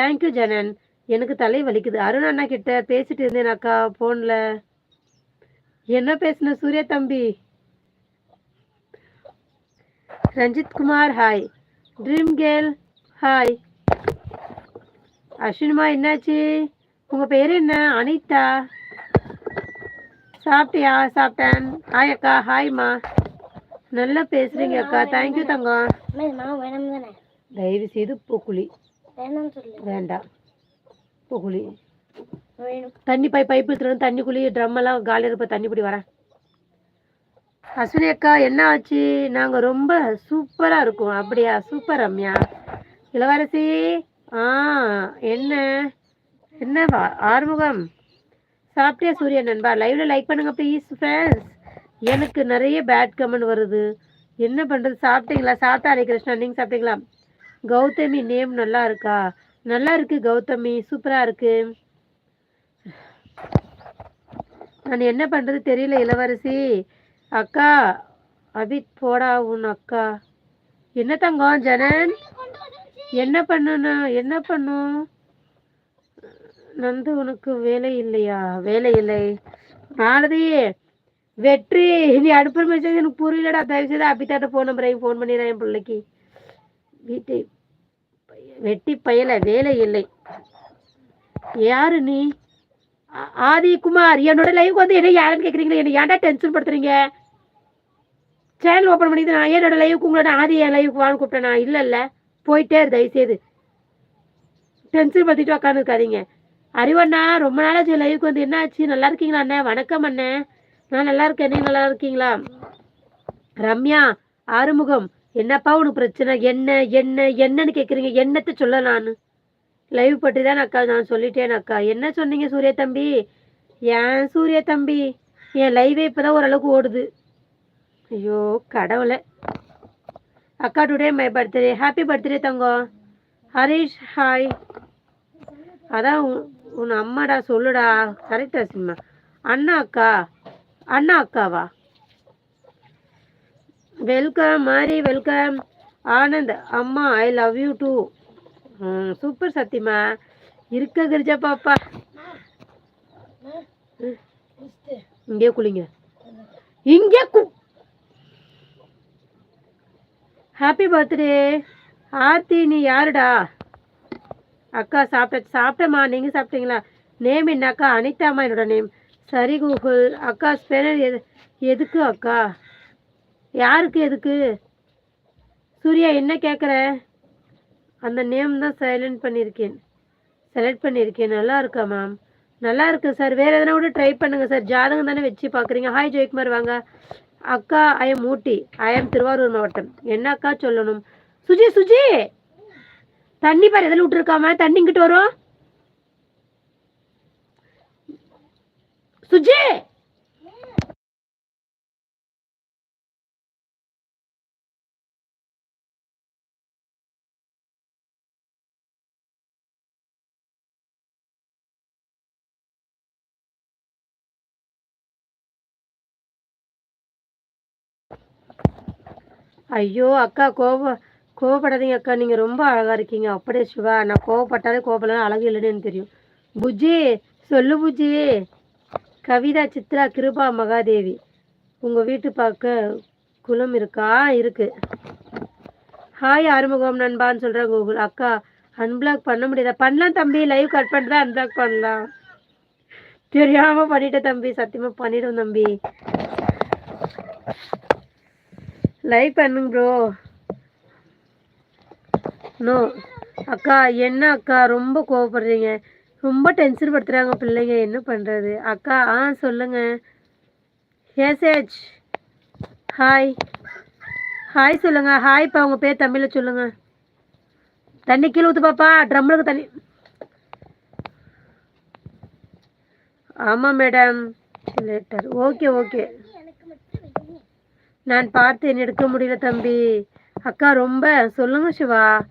Thank you Janan எனக்கு தலை வலிக்குது. அருண் அண்ணா கிட்ட பேசிட்டு இருந்தேன் அக்கா ஃபோனில் என்ன பேசுன சூர்யா தம்பி? Ranjith Kumar hi dream girl hi அஸ்வினிமா என்னாச்சு? உங்கள் பேர் என்ன? அனிதா. சாப்பிட்டியா? சாப்பிட்டேன். ஹாய் அக்கா. ஹாய்மா நல்லா பேசுறீங்க அக்கா. தேங்க்யூ தங்கம். தயவு செய்து பூக்குழி. வேண்டாம். பூக்குழி வேணும். தண்ணி பை பைப்பு எடுத்துட்டு தண்ணி குழி ட்ரம் எல்லாம் காலி இருப்ப தண்ணி பிடி வரேன். அஸ்வினி அக்கா என்ன ஆச்சு? நாங்கள் ரொம்ப சூப்பராக இருக்கோம். அப்படியா? சூப்பர் ரம்யா. இளவரசி ஆ என்ன? என்னவா? ஆறுமுகம். சாப்பிட்டியா சூர்யா நண்பா? லைவ்ல லைக் பண்ணுங்க ப்ளீஸ் ஃப்ரெண்ட்ஸ் எனக்கு நிறைய பேட் கமெண்ட் வருது. என்ன பண்ணுறது சாப்பிட்டீங்களா? சாப்பிட்டா ஹரே கிருஷ்ணா நீங்கள் சாப்பிட்டீங்களா? கௌதமி நேம் நல்லா இருக்கா? நல்லா இருக்கு கௌதமி. சூப்பரா இருக்கு. நான் என்ன பண்றது தெரியல இளவரசி. அக்கா அபித் போடா உன் அக்கா. என்ன தங்கம் ஜனன்? என்ன பண்ணணும் என்ன பண்ணும்? நந்து உனக்கு வேலை இல்லையா? வேலை இல்லை. மாலதி வெற்றி. நீ அடுப்பு மெசேஜ் எனக்கு புரியலடா. தயவு செய்து அபிதாட்ட ஃபோன் நம்பரையும் ஃபோன் பண்ணிடுறேன் என் பிள்ளைக்கு. வீட்டை வெட்டி பயல வேலை இல்லை. யாரு நீ? ஆதி குமார் என்னோட லைவுக்கு வந்து என்ன யாருன்னு கேக்குறீங்களா? என்ன ஏன்டா டென்ஷன் படுத்துறீங்க? சேனல் ஓப்பன் பண்ணிட்டு நான் என்னோட லைவுக்கு உங்களோட ஆதி என் லைவுக்கு வான்னு கூப்பிட்டேனா. இல்ல இல்ல போயிட்டே இரு தயவுசெய்து. டென்ஷன் படுத்திட்டு உட்காந்துருக்காதீங்க அறிவண்ணா ரொம்ப நாளாச்சு லைவுக்கு வந்து என்ன ஆச்சு நல்லா இருக்கீங்களா அண்ணே? வணக்கம் அண்ணே. நான் நல்லா இருக்கேன். நீ நல்லா இருக்கீங்களா? ரம்யா ஆறுமுகம். என்னப்பா உனக்கு பிரச்சனை? என்ன என்ன என்னன்னு கேட்குறீங்க என்னத்தை சொல்ல நான்? லைவ் பற்றி தான் அக்கா நான் சொல்லிட்டேன் அக்கா. என்ன சொன்னீங்க சூர்யா தம்பி? ஏன் சூர்யா தம்பி? என் லைவே இப்போதான் ஓரளவுக்கு ஓடுது. ஐயோ கடவுளை. அக்கா today my birthday happy birthday Thangam Harish hi அதான் உன்- உன் அம்மாடா சொல்லுடா. கரெக்டா சிம்மா. அண்ணா அக்கா. அண்ணா அக்காவா? வெல்கம் மாரி வெல்கம் ஆனந்த் அம்மா I love you too super சத்தியமா இருக்க கிரிஜா பாப்பா. இங்கே குளிங்க. இங்கே கு ஹாப்பி பர்த்டே ஆர்த்தி நீ யாருடா? அக்கா சாப்பிட்ட சாப்பிட்டேம்மா நீங்கள் சாப்பிட்டீங்களா? நேம் என்ன அக்கா? அனிதாம்மா என்னோட நேம் சரி கூகுள் அக்கா ஸ்பெனர் எது எதுக்கு அக்கா? யாருக்கு எதுக்கு? சூர்யா என்ன கேட்குற அந்த நேம் தான் சைலண்ட் பண்ணியிருக்கேன் செலக்ட் பண்ணியிருக்கேன் நல்லா இருக்கா மேம் நல்லா இருக்கு சார் வேறு எதனா கூட ட்ரை பண்ணுங்கள் சார் ஜாதகம் தானே வச்சு பார்க்குறீங்க ஹாய் ஜெயக்குமார் வாங்க. அக்கா I am Ooty. I am Thiruvarur மாவட்டம். என்ன அக்கா சொல்லணும்? சுஜி சுஜி! தண்ணி பாரு எதில் விட்டுருக்காம? தண்ணி இங்கிட்டு வரும். சுஜி! ஐயோ அக்கா கோப கோவப்படாதீங்க அக்கா. நீங்கள் ரொம்ப அழகாக இருக்கீங்க. அப்படியே சிவா நான் கோவப்பட்டாலே கோவப்படலாம் அழகு இல்லைன்னு எனக்கு தெரியும். புஜ்ஜி சொல்லு புஜ்ஜி. கவிதா சித்ரா கிருபா மகாதேவி. உங்கள் வீட்டு பார்க்க குளம் இருக்கா? இருக்கு. ஹாய் ஆறுமுகம் நண்பான்னு சொல்கிறேன் கூகுள். அக்கா அன்பிளாக் பண்ண முடியாதா? பண்ணலாம் தம்பி. லைவ் கட் பண்ணிட்டு தான் அன்பிளாக் பண்ணலாம். தெரியாமல் பண்ணிட்டேன் தம்பி. சத்தியமாக பண்ணிடும் தம்பி. லைக் பண்ணுங்க ப்ரோ நோ அக்கா என்ன அக்கா? ரொம்ப கோவப்படுறீங்க. ரொம்ப டென்ஷன் படுத்துகிறாங்க பிள்ளைங்க. என்ன பண்ணுறது அக்கா ஆ சொல்லுங்க. ஹேசேஜ் ஹாய் ஹாய் சொல்லுங்க. ஹாய்ப்பா உங்கள் பேர் தமிழில் சொல்லுங்கள் தண்ணி கீழே ஊற்று பாப்பா. ட்ரம்முக்கு தண்ணி. ஆமாம் மேடம் லேட்டர் ஓகே ஓகே நான் பார்த்தேன் எடுக்க முடியல தம்பி. அக்கா ரொம்ப சொல்லுங்க சிவா.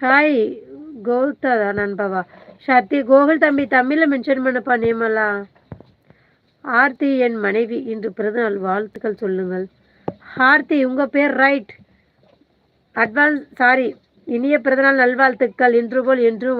ஹாய் கௌதா நண்பவா. சக்தி கோகுல் தம்பி தமிழில் மென்ஷன் பண்ணப்பா நேமலா? ஆர்த்தி என் மனைவி. இன்று பிறந்தநாள் வாழ்த்துக்கள் சொல்லுங்கள். ஆர்த்தி உங்கள் பேர் ரைட் அட்வான்ஸ் சாரி இனிய பிறந்தநாள் நல்வாழ்த்துக்கள். இன்று போல் என்று